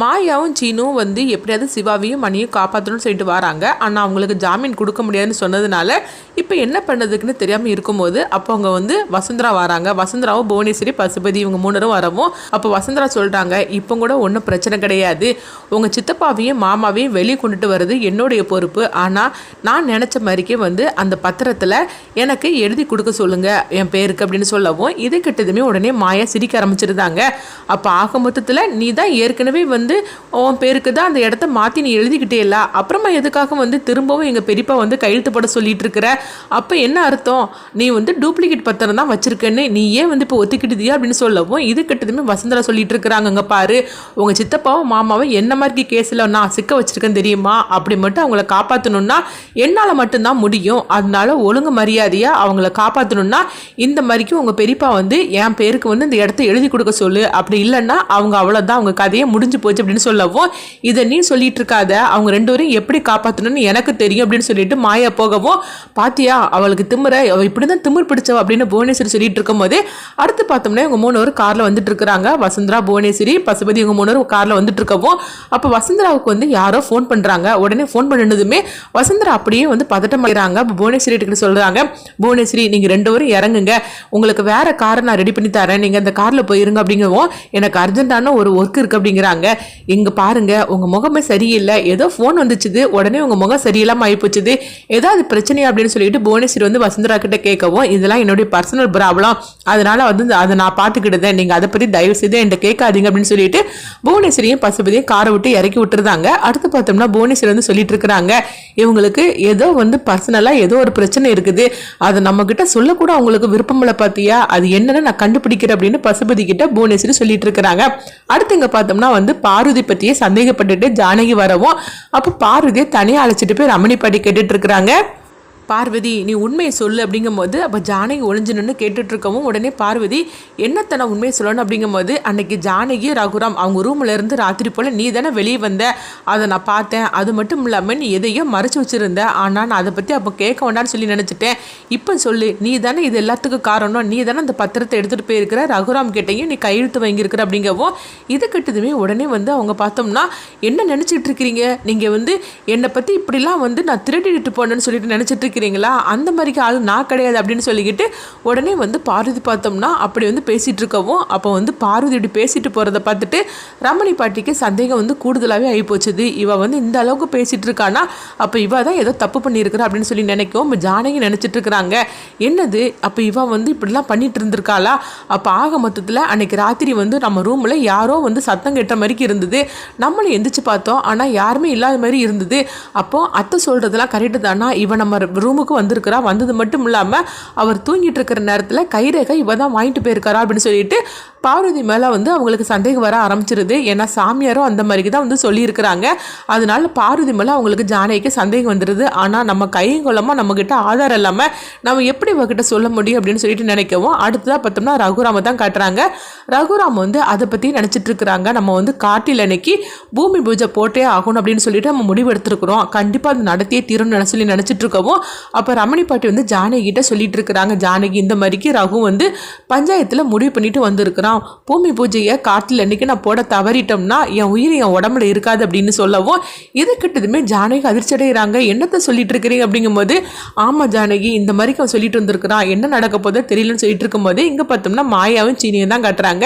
மாயாவும் சீனும் வந்து எப்படியாவது சிவாவையும் மணியும் காப்பாற்றணும்னு சொல்லிட்டு வராங்க. ஆனால் அவங்களுக்கு ஜாமீன் கொடுக்க முடியாதுன்னு சொன்னதுனால இப்போ என்ன பண்ணதுக்குன்னு தெரியாமல் இருக்கும்போது அப்போ அவங்க வந்து வசுந்தரா வராங்க. வசுந்தராவும் புவனேஸ்வரி பசுபதி இவங்க மூணரும் வரவும் அப்போ வசுந்தரா சொல்கிறாங்க இப்போ கூட ஒன்றும் பிரச்சனை கிடையாது. உங்கள் சித்தப்பாவையும் மாமாவையும் வெளியே கொண்டுட்டு வர்றது என்னுடைய பொறுப்பு. ஆனால் நான் நினச்ச மாதிரிக்கே வந்து அந்த பத்திரத்தில் எனக்கு எழுதி கொடுக்க சொல்லுங்கள் என் பேருக்கு அப்படின்னு சொல்லவும் இது கிட்டதுமே உடனே மாயா சிரிக்க ஆரம்பிச்சிருந்தாங்க. அப்போ ஆக மொத்தத்தில் நீ தான் ஏற்கனவே வந்து வந்து உன் பேருக்கு தான் அந்த இடத்த மாற்றி நீ எழுதிக்கிட்டே இல்லை. அப்புறமா எதுக்காக வந்து திரும்பவும் எங்கள் பெரியப்பா வந்து கையெழுத்து போட சொல்லிட்டு இருக்கிற அப்போ என்ன அர்த்தம்? நீ வந்து டூப்ளிகேட் பத்திரம் தான் வச்சிருக்கேன்னு நீ ஏன் வந்து இப்போ ஒத்துக்கிட்டுதியா அப்படின்னு சொல்லவும் இது கிட்டதுமே வசந்தரா சொல்லிட்டு இருக்கிறாங்க பாரு. உங்கள் சித்தப்பாவும் மாமாவும் என்ன மாதிரி கேஸில் நான் சிக்க வச்சிருக்கேன் தெரியுமா? அப்படி மட்டும் அவங்கள காப்பாற்றணும்னா என்னால் மட்டும்தான் முடியும். அதனால ஒழுங்கு மரியாதையாக அவங்கள காப்பாற்றணும்னா இந்த மாதிரிக்கும் உங்கள் பெரியப்பா வந்து என் பேருக்கு வந்து இந்த இடத்த எழுதி கொடுக்க சொல்லு. அப்படி இல்லைன்னா அவங்க அவ்வளோதான் அவங்க கதையை முடிஞ்சு போச்சு அப்படின்னு சொல்லவும் இதை நீ சொல்லிட்டு இருக்காத அவங்க ரெண்டு பேரும் எப்படி காப்பாற்றணும்னு எனக்கு தெரியும் அப்படின்னு சொல்லிட்டு மாயா போகவும் பாத்தியா அவளுக்கு திமிர அவள் இப்படி தான் திமிர் பிடிச்சவ அப்படின்னு புவனேஸ்வரி சொல்லிட்டு இருக்கும்போது அடுத்து பார்த்தோம்னா இவங்க மூணு பேரும் காரில் வந்துட்டு இருக்கிறாங்க வசுந்தரா புவனேஸ்வரி பசுபதி இவங்க மூணு பேரும் காரில் வந்துட்டு இருக்கவும் அப்போ வசுந்தராவுக்கு வந்து யாரோ ஃபோன் பண்ணுறாங்க உடனே ஃபோன் பண்ணினதுமே வசுந்தரா அப்படியே வந்து பதட்டம் அடைகிறாங்க. அப்போ புவனேஸ்வரி கிட்ட சொல்கிறாங்க புவனேஸ்வரி நீங்கள் ரெண்டு பேரும் இறங்குங்க. உங்களுக்கு வேற காரை நான் ரெடி பண்ணி தரேன். நீங்கள் அந்த காரில் போயிருங்க அப்படிங்கவும் எனக்கு அர்ஜென்ட்டான ஒரு ஒர்க் இருக்குது அப்படிங்கிறாங்க. இங்கே பாருங்க உங்கள் முகமே சரியில்லை. ஏதோ ஃபோன் வந்துச்சுது உடனே உங்கள் முகம் சரியில்லாமல் ஆகிப்போச்சுது ஏதாவது பிரச்சனை அப்படின்னு சொல்லிட்டு புவனேஸ்வரி வந்து வசுந்தரா கிட்ட கேட்கவும் இதெல்லாம் என்னுடைய பர்சனல் ப்ராப்ளம் அதனால் வந்து அதை நான் பார்த்துக்கிட்டதேன் நீங்கள் அதை பற்றி தயவு செய்து என்கிட்ட கேட்காதீங்க. அப்படின்னு சொல்லிட்டு புவனேஸ்வரியும் பசுபதியும் காரை விட்டு இறக்கி விட்டுருந்தாங்க. அடுத்து பார்த்தோம்னா புவனேஸ்வரி வந்து சொல்லிட்டு இருக்கிறாங்க இவங்களுக்கு ஏதோ வந்து பர்சனலாக ஏதோ ஒரு பிரச்சனை இருக்குது. அதை நம்மக்கிட்ட சொல்லக்கூட அவங்களுக்கு விருப்பமில்லை பார்த்தியா அது என்னன்னு நான் கண்டுபிடிக்கிறேன். அப்படின்னு பசுபதி கிட்ட புவனேஸ்வரி சொல்லிட்டு இருக்கிறாங்க. அடுத்து இங்கே பார்த்தோம்னா வந்து பார்வதி பற்றியே சந்தேகப்பட்டுட்டு ஜானகி வரவும் அப்போ பார்வதியை தனியாக அழைச்சிட்டு போய் ரமணி பாட்டி கேட்டுட்டு இருக்கிறாங்க. பார்வதி நீ உண்மையை சொல்லு அப்படிங்கும்போது அப்போ ஜானகி ஒளிஞ்சு நின்று உடனே பார்வதி என்னத்தை நான் உண்மையை சொல்லணும்? அப்படிங்கும்போது அன்னைக்கு ஜானகி ரகுராம் அவங்க ரூமில் இருந்து ராத்திரி போல் நீ தானே வெளியே வந்த. அதை நான் பார்த்தேன். அது மட்டும் இல்லாமல் நீ எதையோ மறைச்சு வச்சிருந்த. ஆனால் நான் அதை பற்றி அப்போ கேட்க வேண்டாம்னு சொல்லி நினச்சிட்டேன். இப்போ சொல்லு. நீ தானே இது எல்லாத்துக்கும் காரணம். நீ தானே அந்த பத்திரத்தை எடுத்துகிட்டு போயிருக்கிற. ரகுராம் கிட்டையும் நீ கையெழுத்து வாங்கியிருக்கிற. அப்படிங்கவும் இது கிட்டதுமே உடனே வந்து அவங்க பார்த்தோம்னா என்ன நினச்சிட்டு இருக்கிறீங்க நீங்கள் வந்து என்னை பற்றி இப்படிலாம் வந்து நான் திருடிட்டு போனேன்னு சொல்லிட்டு நினச்சிட்டு இருக்கிறீங்களா அந்த மாதிரிக்கு ஆள் நான் கிடையாது அப்படின்னு சொல்லிக்கிட்டு உடனே வந்து பார்வதி பார்த்தோம்னா அப்படி வந்து பேசிகிட்டு இருக்கவும் அப்போ வந்து பார்வதி இப்படி பேசிட்டு போகிறத பார்த்துட்டு ரமணி பாட்டிக்கு சந்தேகம் வந்து கூடுதலாகவே ஆகிப்போச்சுது இவள் வந்து இந்த அளவுக்கு பேசிகிட்டு இருக்கானா? அப்போ இவள் தான் ஏதோ தப்பு பண்ணியிருக்கிறா அப்படின்னு சொல்லி நினைக்கவும் இப்ப ஜானகி நினச்சிட்டு இருக்கிறாங்க. என்னது? அப்போ இவள் வந்து இப்படிலாம் பண்ணிட்டு இருந்திருக்காளா? அப்போ ஆக மொத்தத்தில் அன்னைக்கு ராத்திரி வந்து நம்ம ரூமில் யாரோ வந்து சத்தம் கெட்ட மாதிரிக்கு இருந்தது. நம்மளும் எந்திரிச்சு பார்த்தோம் ஆனால் யாருமே இல்லாத மாதிரி இருந்தது. அப்போது அத்தை சொல்கிறதுலாம் கரெக்டு தானா? இவன் நம்ம ரூமுக்கு வந்திருக்கிறா. வந்தது மட்டும் இல்லாமல் அவர் தூங்கிட்டு இருக்கிற நேரத்தில் கைரேகை இவ தான் வாங்கிட்டு போயிருக்காரா அப்படின்னு சொல்லிட்டு பார்வதி மேலே வந்து அவங்களுக்கு சந்தேகம் வர ஆரம்பிச்சிருது. ஏன்னா சாமியாரும் அந்த மாதிரிக்கு தான் வந்து சொல்லியிருக்கிறாங்க. அதனால பார்வதி மேலே அவங்களுக்கு ஜானகிக்கு சந்தேகம் வந்துடுது ஆனால் நம்ம கையங்கொள்ளமாக நம்மக்கிட்ட ஆதாரம் இல்லாமல் நம்ம எப்படி இவகிட்ட சொல்ல முடியும் அப்படின்னு சொல்லிட்டு நினைக்கவும் அடுத்ததாக பார்த்தோம்னா ரகுராம தான் காட்டுறாங்க. ரகுராம் வந்து அதை பற்றி நினச்சிட்டு இருக்கிறாங்க நம்ம வந்து காட்டில் அன்னைக்கு பூமி பூஜை போட்டே ஆகணும் அப்படின்னு சொல்லிட்டு நம்ம முடிவு எடுத்துருக்குறோம் கண்டிப்பாக அது நடத்தியே தீரும்னு சொல்லி நினச்சிட்டு இருக்கவும் அப்போ ரமணி பாட்டி வந்து ஜானகிட்ட சொல்லிட்டு இருக்கிறாங்க ஜானகி இந்த மாதிரிக்கு ரகு வந்து பஞ்சாயத்தில் முடிவு பண்ணிட்டு வந்திருக்கிறான். பூமி பூஜையை காட்டில் அன்னைக்கு நான் போட தவறிட்டோம்னா என் உயிர் என் உடம்புல இருக்காது அப்படின்னு சொல்லவும் இதை கிட்டதுமே ஜானகி அதிர்ச்சி அடைகிறாங்க என்னத்தை சொல்லிட்டு இருக்கிறீங்க? அப்படிங்கும்போது ஆமாம் ஜானகி இந்த மாதிரி அவன் சொல்லிட்டு வந்திருக்கிறான். என்ன நடக்க போதோ தெரியலன்னு சொல்லிட்டு இருக்கும்போது இங்கே பார்த்தோம்னா மாயாவும் சீனியும் தான் காட்டுறாங்க.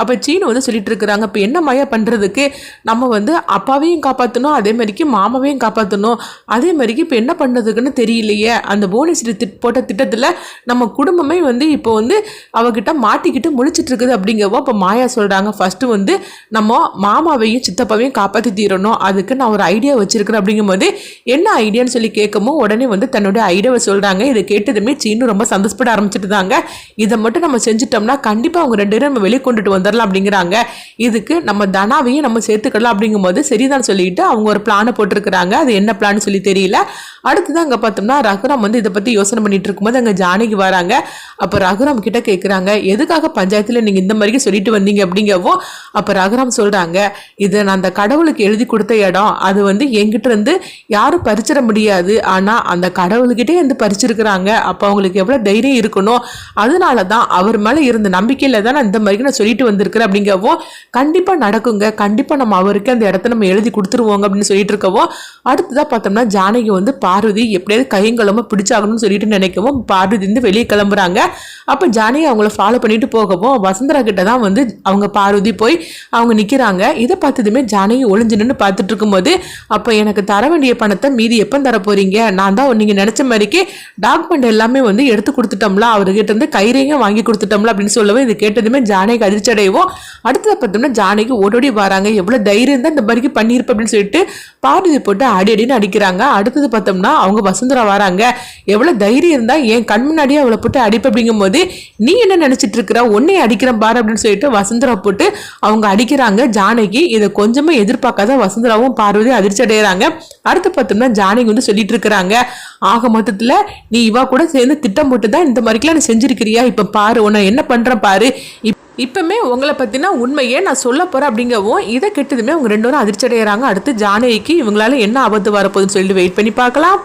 அப்போ சீனு வந்து சொல்லிட்டு இருக்கிறாங்க இப்போ என்ன மாயா பண்ணுறதுக்கு நம்ம வந்து அப்பாவையும் காப்பாற்றணும் அதே மாதிரிக்கு மாமாவையும் காப்பாற்றணும் அதே மாதிரிக்கு இப்போ என்ன பண்ணுறதுக்குன்னு தெரியலையே. அந்த புவனேஸ்வரி போட்ட திட்டத்தில் நம்ம குடும்பமே வந்து இப்போ வந்து அவகிட்ட மாட்டிக்கிட்டு முழிச்சிட்டு இருக்குது அப்படிங்கவோ இப்போ மாயா சொல்கிறாங்க ஃபஸ்ட்டு வந்து நம்ம மாமாவையும் சித்தப்பாவையும் காப்பாற்றி தீரணும். அதுக்கு நான் ஒரு ஐடியா வச்சுருக்கிறேன் அப்படிங்கும்போது என்ன ஐடியான்னு சொல்லி கேட்கவும் உடனே வந்து தன்னுடைய ஐடியாவை சொல்கிறாங்க இதை கேட்டதுமே சீனு ரொம்ப சந்தோஷப்பட ஆரம்பிச்சிட்டு தாங்க இதை மட்டும் நம்ம செஞ்சுட்டோம்னா கண்டிப்பாக அவங்க ரெண்டு பேரும் நம்ம வெளியே கொண்டுட்டு வந்துடலாம் அப்படிங்கிறாங்க. இதுக்கு நம்ம தனாவையும் நம்ம சேர்த்துக்கலாம் அப்படிங்கும்போது சரிதான் சொல்லிட்டு அவங்க ஒரு பிளானை போட்டிருக்கிறாங்க. அது என்ன பிளான் சொல்லி தெரியல. அடுத்தது அங்கே பார்த்தோம்னா பார்த்தோம்னா ரகுராம் வந்து இதை பற்றி யோசனை பண்ணிட்டு இருக்கும்போது அங்கே ஜானகி வராங்க. அப்போ ரகுராம் கிட்ட கேட்குறாங்க எதுக்காக பஞ்சாயத்தில் நீங்கள் இந்த மாதிரி சொல்லிட்டு வந்தீங்க அப்படிங்கவோ அப்போ ரகுராம் சொல்கிறாங்க இது நான் அந்த கடவுளுக்கு எழுதி கொடுத்த இடம் அது வந்து எங்கிட்ட இருந்து யாரும் பறிச்சிட முடியாது. ஆனால் அந்த கடவுள்கிட்டே வந்து பறிச்சிருக்கிறாங்க. அப்போ அவங்களுக்கு எவ்வளோ தைரியம் இருக்கணும்? அதனால தான் அவர் மேலே இருந்த நம்பிக்கையில் தான் நான் இந்த மாதிரி நான் சொல்லிட்டு வந்திருக்கிறேன் அப்படிங்கவோ கண்டிப்பாக நடக்குங்க. கண்டிப்பாக நம்ம அவருக்கு அந்த இடத்த நம்ம எழுதி கொடுத்துருவோங்க அப்படின்னு சொல்லிட்டு இருக்கவோ அடுத்ததாக பார்த்தோம்னா ஜானகி வந்து பார்வதி எப்படியாவது கையங்கலமாக பிடிச்சாகணும்னு சொல்லிட்டு நினைக்கவும் பார்வதி வந்து வெளியே கிளம்புறாங்க. அப்போ ஜானகி அவங்கள ஃபாலோ பண்ணிட்டு போகவும் வசுந்தரா கிட்ட தான் வந்து அவங்க பார்வதி போய் அவங்க நிற்கிறாங்க இதை பார்த்ததுமே ஜானகி ஒளிஞ்சு நின்று பார்த்துட்டு இருக்கும்போது அப்போ எனக்கு தர வேண்டிய பணத்தை மீதி எப்போ தர போறீங்க? நான் தான் நீங்கள் நினச்ச மாதிரிக்கு டாக்குமெண்ட் எல்லாமே வந்து எடுத்து கொடுத்துட்டோம்ல. அவர்கிட்ட இருந்து கைரேங்க வாங்கி கொடுத்துட்டோம்ல. அப்படின்னு சொல்லவும் இது கேட்டதுமே ஜானகி அதிர்ச்சி அடைவோம் அடுத்தது பார்த்தோம்னா ஜானகி ஓடோடி வராங்க. எவ்வளோ தைரியம் தான் இந்த மாதிரிக்கு பண்ணியிருப்ப. அப்படின்னு சொல்லிட்டு பார்வதி போட்டு அடி அடின்னு அடிக்கிறாங்க. அடுத்தது பார்த்தோம்னா அவங்க வசுந்தரா வராங்க. எவ்வளோ தைரியம் இருந்தால் என் கண் முன்னாடியே அவளை போட்டு அடிப்ப. அப்படிங்கும்போது நீ என்ன நினச்சிட்டு இருக்கிற? உன்னை அடிக்கிறேன் பாரு. அப்படின்னு சொல்லிட்டு வசுந்தரா போட்டு அவங்க அடிக்கிறாங்க. ஜானகி இதை கொஞ்சமே எதிர்பார்க்காத வசுந்தராவும் பார்வதி அதிர்ச்சி அடைகிறாங்க அடுத்து பார்த்தோம்னா ஜானகி வந்து சொல்லிட்டு இருக்கிறாங்க. ஆக மொத்தத்தில் நீ இவா கூட சேர்ந்து திட்டம் போட்டு தான் இந்த மாதிரிக்கெல்லாம் நீ செஞ்சிருக்கிறியா? இப்போ பாரு உன்னை என்ன பண்ணுறேன் பாரு. இப் இப்பவுமே உங்களை பற்றினா உண்மையே நான் சொல்ல போகிறேன் அப்படிங்கவும் இதை கெட்டதுமே அவங்க ரெண்டு பேரும் அதிர்ச்சி அடைகிறாங்க அடுத்து ஜானகிக்கு இவங்களால என்ன ஆபத்து வரப்போகுதுன்னு சொல்லிட்டு வெயிட் பண்ணி பார்க்கலாம்.